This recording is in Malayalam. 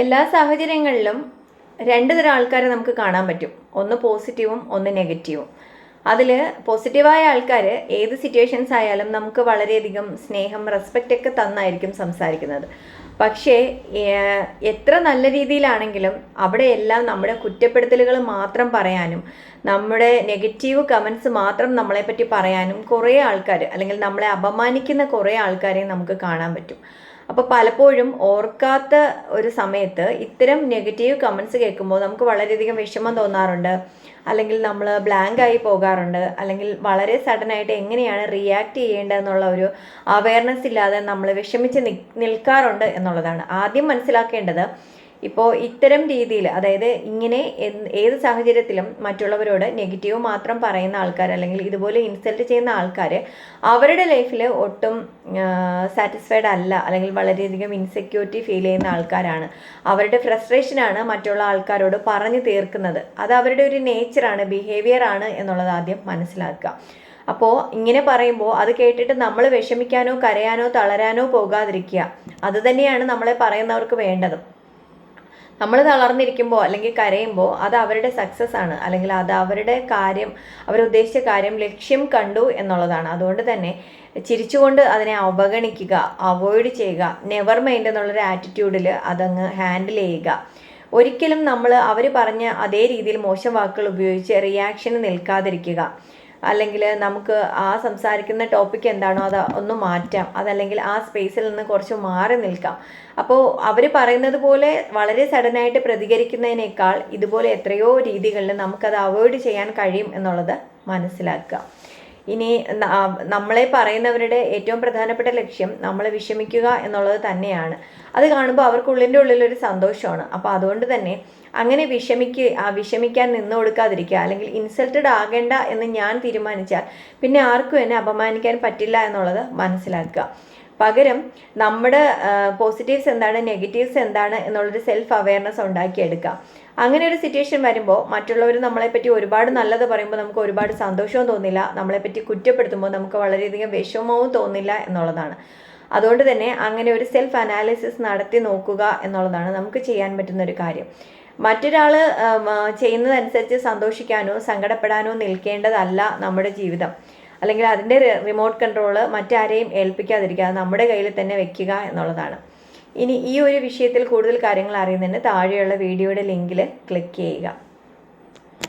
എല്ലാ സാഹചര്യങ്ങളിലും രണ്ട് തരം ആൾക്കാരെ നമുക്ക് കാണാൻ പറ്റും. ഒന്ന് പോസിറ്റീവും ഒന്ന് നെഗറ്റീവും. അതിൽ പോസിറ്റീവായ ആൾക്കാർ ഏത് സിറ്റുവേഷൻസ് ആയാലും നമുക്ക് വളരെയധികം സ്നേഹം റെസ്പെക്റ്റ് ഒക്കെ തന്നായിരിക്കും സംസാരിക്കുന്നത്. പക്ഷേ എത്ര നല്ല രീതിയിലാണെങ്കിലും അവിടെയെല്ലാം നമ്മുടെ കുറ്റപ്പെടുത്തലുകൾ മാത്രം പറയാനും നമ്മുടെ നെഗറ്റീവ് കമൻസ് മാത്രം നമ്മളെപ്പറ്റി പറയാനും കുറേ ആൾക്കാർ അല്ലെങ്കിൽ നമ്മളെ അപമാനിക്കുന്ന കുറേ ആൾക്കാരെ നമുക്ക് കാണാൻ പറ്റും. അപ്പോൾ പലപ്പോഴും ഓർക്കാത്ത ഒരു സമയത്ത് ഇത്തരം നെഗറ്റീവ് കമൻസ് കേൾക്കുമ്പോൾ നമുക്ക് വളരെയധികം വിഷമം തോന്നാറുണ്ട്. അല്ലെങ്കിൽ നമ്മൾ ബ്ലാങ്ക് ആയി പോകാറുണ്ട്. അല്ലെങ്കിൽ വളരെ സഡനായിട്ട് എങ്ങനെയാണ് റിയാക്ട് ചെയ്യേണ്ടതെന്നുള്ള ഒരു അവയർനെസ് ഇല്ലാതെ നമ്മൾ വിഷമിച്ച് നിൽക്കാറുണ്ട് എന്നുള്ളതാണ്. ആദ്യം മനസ്സിലാക്കേണ്ടത് ഇപ്പോൾ ഇത്തരം രീതിയിൽ അതായത് ഇങ്ങനെ ഏത് സാഹചര്യത്തിലും മറ്റുള്ളവരോട് നെഗറ്റീവ് മാത്രം പറയുന്ന ആൾക്കാർ അല്ലെങ്കിൽ ഇതുപോലെ ഇൻസൾട്ട് ചെയ്യുന്ന ആൾക്കാർ അവരുടെ ലൈഫിൽ ഒട്ടും സാറ്റിസ്ഫൈഡ് അല്ല അല്ലെങ്കിൽ വളരെയധികം ഇൻസെക്യൂരിറ്റി ഫീൽ ചെയ്യുന്ന ആൾക്കാരാണ്. അവരുടെ ഫ്രസ്ട്രേഷനാണ് മറ്റുള്ള ആൾക്കാരോട് പറഞ്ഞു തീർക്കുന്നത്. അത് അവരുടെ ഒരു നേച്ചറാണ് ബിഹേവിയർ ആണ് എന്നുള്ളത് ആദ്യം മനസ്സിലാക്കുക. അപ്പോൾ ഇങ്ങനെ പറയുമ്പോൾ അത് കേട്ടിട്ട് നമ്മൾ വിഷമിക്കാനോ കരയാനോ തളരാനോ പോകാതിരിക്കുക. അത് തന്നെയാണ് നമ്മളെ പറയുന്നവർക്ക് വേണ്ടത്. നമ്മൾ തളർന്നിരിക്കുമ്പോൾ അല്ലെങ്കിൽ കരയുമ്പോൾ അത് അവരുടെ സക്സസ് ആണ്. അല്ലെങ്കിൽ അത് അവരുടെ കാര്യം അവരുദ്ദേശിച്ച കാര്യം ലക്ഷ്യം കണ്ടു എന്നുള്ളതാണ്. അതുകൊണ്ട് തന്നെ ചിരിച്ചുകൊണ്ട് അതിനെ അവഗണിക്കുക അവോയ്ഡ് ചെയ്യുക നെവർ മൈൻഡ് എന്നുള്ളൊരു ആറ്റിറ്റ്യൂഡിൽ അതങ്ങ് ഹാൻഡിൽ ചെയ്യുക. ഒരിക്കലും നമ്മൾ അവർ പറഞ്ഞ അതേ രീതിയിൽ മോശം വാക്കുകൾ ഉപയോഗിച്ച് റിയാക്ഷന് നിൽക്കാതിരിക്കുക. അല്ലെങ്കിൽ നമുക്ക് ആ സംസാരിക്കുന്ന ടോപ്പിക് എന്താണോ അത് ഒന്ന് മാറ്റാം. അതല്ലെങ്കിൽ ആ സ്പേസിൽ നിന്ന് കുറച്ച് മാറി നിൽക്കാം. അപ്പോൾ അവർ പറയുന്നത് പോലെ വളരെ സഡനായിട്ട് പ്രതികരിക്കുന്നതിനേക്കാൾ ഇതുപോലെ എത്രയോ രീതികളിൽ നമുക്കത് അവോയ്ഡ് ചെയ്യാൻ കഴിയും എന്നുള്ളത് മനസ്സിലാക്കുക. ഇനി നമ്മളെ പറയുന്നവരുടെ ഏറ്റവും പ്രധാനപ്പെട്ട ലക്ഷ്യം നമ്മളെ വിഷമിക്കുക എന്നുള്ളത് തന്നെയാണ്. അത് കാണുമ്പോൾ അവർക്കുള്ളിന്റെ ഉള്ളിലൊരു സന്തോഷമാണ്. അപ്പോൾ അതുകൊണ്ട് തന്നെ അങ്ങനെ വിഷമിക്ക് വിഷമിക്കാൻ നിന്ന് കൊടുക്കാതിരിക്കുക അല്ലെങ്കിൽ ഇൻസൾട്ടഡ് ആകേണ്ട എന്ന് ഞാൻ തീരുമാനിച്ചാൽ പിന്നെ ആർക്കും എന്നെ അപമാനിക്കാൻ പറ്റില്ല എന്നുള്ളത് മനസ്സിലാക്കുക. പകരം നമ്മുടെ പോസിറ്റീവ്സ് എന്താണ് നെഗറ്റീവ്സ് എന്താണ് എന്നുള്ളൊരു സെൽഫ് അവയർനെസ് ഉണ്ടാക്കിയെടുക്കാം. അങ്ങനെ ഒരു സിറ്റുവേഷൻ വരുമ്പോൾ മറ്റുള്ളവർ നമ്മളെപ്പറ്റി ഒരുപാട് നല്ലത് പറയുമ്പോൾ നമുക്ക് ഒരുപാട് സന്തോഷവും തോന്നില്ല. നമ്മളെപ്പറ്റി കുറ്റപ്പെടുത്തുമ്പോൾ നമുക്ക് വളരെയധികം വിഷമവും തോന്നില്ല എന്നുള്ളതാണ്. അതുകൊണ്ട് തന്നെ അങ്ങനെ ഒരു സെൽഫ് അനാലിസിസ് നടത്തി നോക്കുക എന്നുള്ളതാണ് നമുക്ക് ചെയ്യാൻ പറ്റുന്ന ഒരു കാര്യം. മറ്റൊരാൾ ചെയ്യുന്നതനുസരിച്ച് സന്തോഷിക്കാനോ സങ്കടപ്പെടാനോ നിൽക്കേണ്ടതല്ല നമ്മുടെ ജീവിതം. അല്ലെങ്കിൽ അതിന്റെ റിമോട്ട് കൺട്രോൾ മറ്റാരെയും ഏൽപ്പിക്കാതിരിക്കുക നമ്മുടെ കയ്യിൽ തന്നെ വെക്കുക എന്നുള്ളതാണ്. ഇനി ഈ ഒരു വിഷയത്തിൽ കൂടുതൽ കാര്യങ്ങൾ അറിയുന്നതിന് താഴെയുള്ള വീഡിയോയുടെ ലിങ്കിൽ ക്ലിക്ക് ചെയ്യുക.